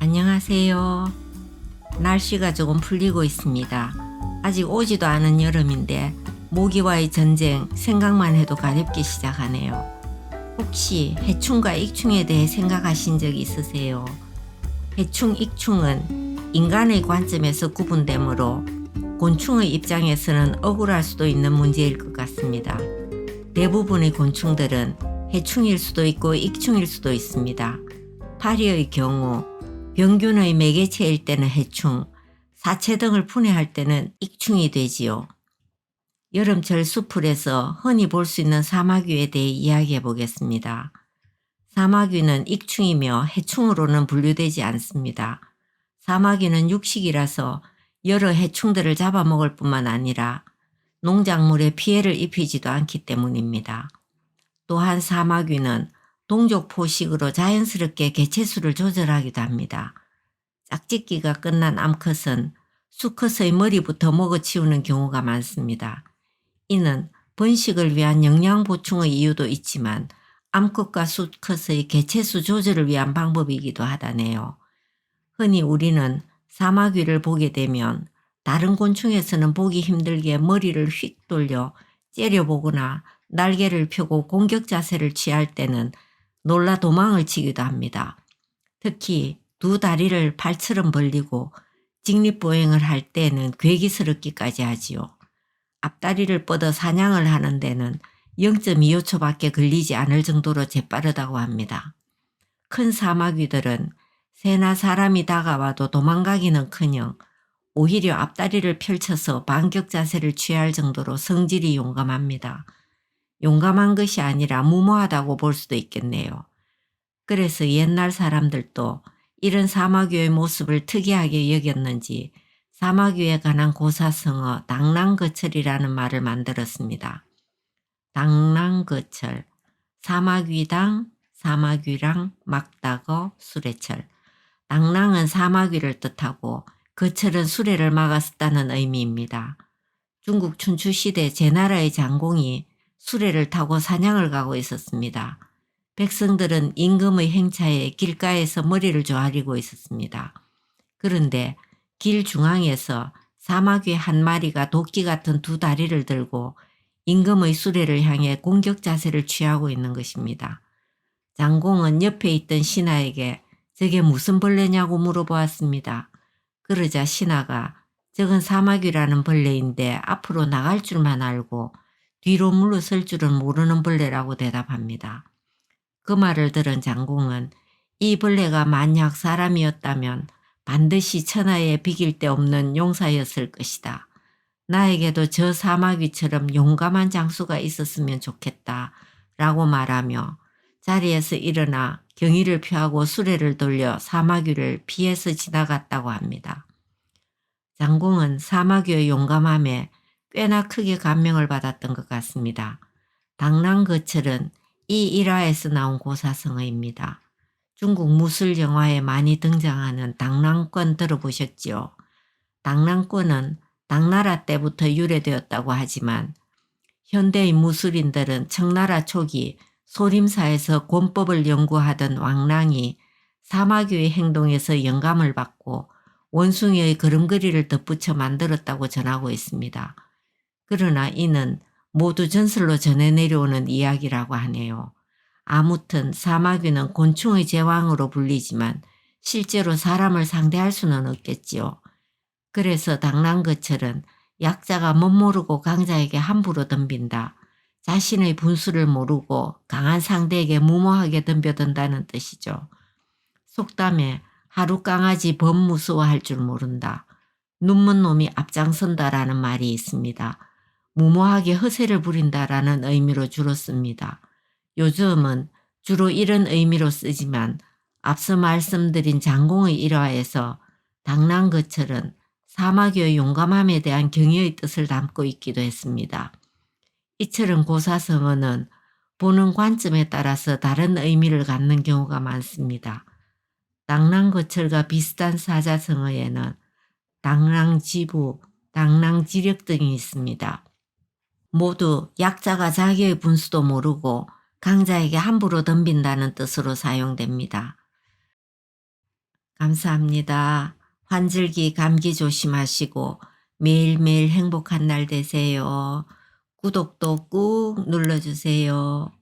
안녕하세요. 날씨가 조금 풀리고 있습니다. 아직 오지도 않은 여름인데 모기와의 전쟁 생각만 해도 가렵게 시작하네요. 혹시 해충과 익충에 대해 생각하신 적 있으세요? 해충, 익충은 인간의 관점에서 구분되므로 곤충의 입장에서는 억울할 수도 있는 문제일 것 같습니다. 대부분의 곤충들은 해충일 수도 있고 익충일 수도 있습니다. 파리의 경우 병균의 매개체일 때는 해충, 사체 등을 분해할 때는 익충이 되지요. 여름철 수풀에서 흔히 볼 수 있는 사마귀에 대해 이야기해 보겠습니다. 사마귀는 익충이며 해충으로는 분류되지 않습니다. 사마귀는 육식이라서 여러 해충들을 잡아먹을 뿐만 아니라 농작물에 피해를 입히지도 않기 때문입니다. 또한 사마귀는 동족 포식으로 자연스럽게 개체수를 조절하기도 합니다. 짝짓기가 끝난 암컷은 수컷의 머리부터 먹어치우는 경우가 많습니다. 이는 번식을 위한 영양 보충의 이유도 있지만 암컷과 수컷의 개체수 조절을 위한 방법이기도 하다네요. 흔히 우리는 사마귀를 보게 되면 다른 곤충에서는 보기 힘들게 머리를 휙 돌려 째려보거나 날개를 펴고 공격 자세를 취할 때는 놀라 도망을 치기도 합니다. 특히 두 다리를 팔처럼 벌리고 직립보행을 할 때는 괴기스럽기까지 하지요. 앞다리를 뻗어 사냥을 하는 데는 0.25초밖에 걸리지 않을 정도로 재빠르다고 합니다. 큰 사마귀들은 새나 사람이 다가와도 도망가기는커녕 오히려 앞다리를 펼쳐서 반격 자세를 취할 정도로 성질이 용감합니다. 용감한 것이 아니라 무모하다고 볼 수도 있겠네요. 그래서 옛날 사람들도 이런 사마귀의 모습을 특이하게 여겼는지 사마귀에 관한 고사성어 당랑거철이라는 말을 만들었습니다. 당랑거철, 사마귀당, 사마귀랑, 막다거, 수레철. 당랑은 사마귀를 뜻하고 거철은 수레를 막았다는 의미입니다. 중국 춘추시대 제나라의 장공이 수레를 타고 사냥을 가고 있었습니다. 백성들은 임금의 행차에 길가에서 머리를 조아리고 있었습니다. 그런데 길 중앙에서 사마귀 한 마리가 도끼 같은 두 다리를 들고 임금의 수레를 향해 공격 자세를 취하고 있는 것입니다. 장공은 옆에 있던 신하에게 저게 무슨 벌레냐고 물어보았습니다. 그러자 신하가 저건 사마귀라는 벌레인데 앞으로 나갈 줄만 알고 뒤로 물러설 줄은 모르는 벌레라고 대답합니다. 그 말을 들은 장공은 이 벌레가 만약 사람이었다면 반드시 천하에 비길 데 없는 용사였을 것이다. 나에게도 저 사마귀처럼 용감한 장수가 있었으면 좋겠다. 라고 말하며 자리에서 일어나 경의를 표하고 수레를 돌려 사마귀를 피해서 지나갔다고 합니다. 장공은 사마귀의 용감함에 꽤나 크게 감명을 받았던 것 같습니다. 당랑거철은 이 일화에서 나온 고사성어입니다. 중국 무술 영화에 많이 등장하는 당랑권 들어보셨지요? 당랑권은 당나라 때부터 유래되었다고 하지만 현대의 무술인들은 청나라 초기 소림사에서 권법을 연구하던 왕랑이 사마귀의 행동에서 영감을 받고 원숭이의 걸음걸이를 덧붙여 만들었다고 전하고 있습니다. 그러나 이는 모두 전설로 전해 내려오는 이야기라고 하네요. 아무튼 사마귀는 곤충의 제왕으로 불리지만 실제로 사람을 상대할 수는 없겠지요. 그래서 당랑거철은 약자가 못 모르고 강자에게 함부로 덤빈다. 자신의 분수를 모르고 강한 상대에게 무모하게 덤벼든다는 뜻이죠. 속담에 하루 강아지 범무수화할 줄 모른다. 눈먼 놈이 앞장선다라는 말이 있습니다. 무모하게 허세를 부린다라는 의미로 주로 씁니다. 요즘은 주로 이런 의미로 쓰지만 앞서 말씀드린 장공의 일화에서 당랑거철은 사마귀의 용감함에 대한 경의의 뜻을 담고 있기도 했습니다. 이처럼 고사성어는 보는 관점에 따라서 다른 의미를 갖는 경우가 많습니다. 당랑거철과 비슷한 사자성어에는 당랑지부, 당랑지력 등이 있습니다. 모두 약자가 자기의 분수도 모르고 강자에게 함부로 덤빈다는 뜻으로 사용됩니다. 감사합니다. 환절기 감기 조심하시고 매일매일 행복한 날 되세요. 구독도 꾹 눌러주세요.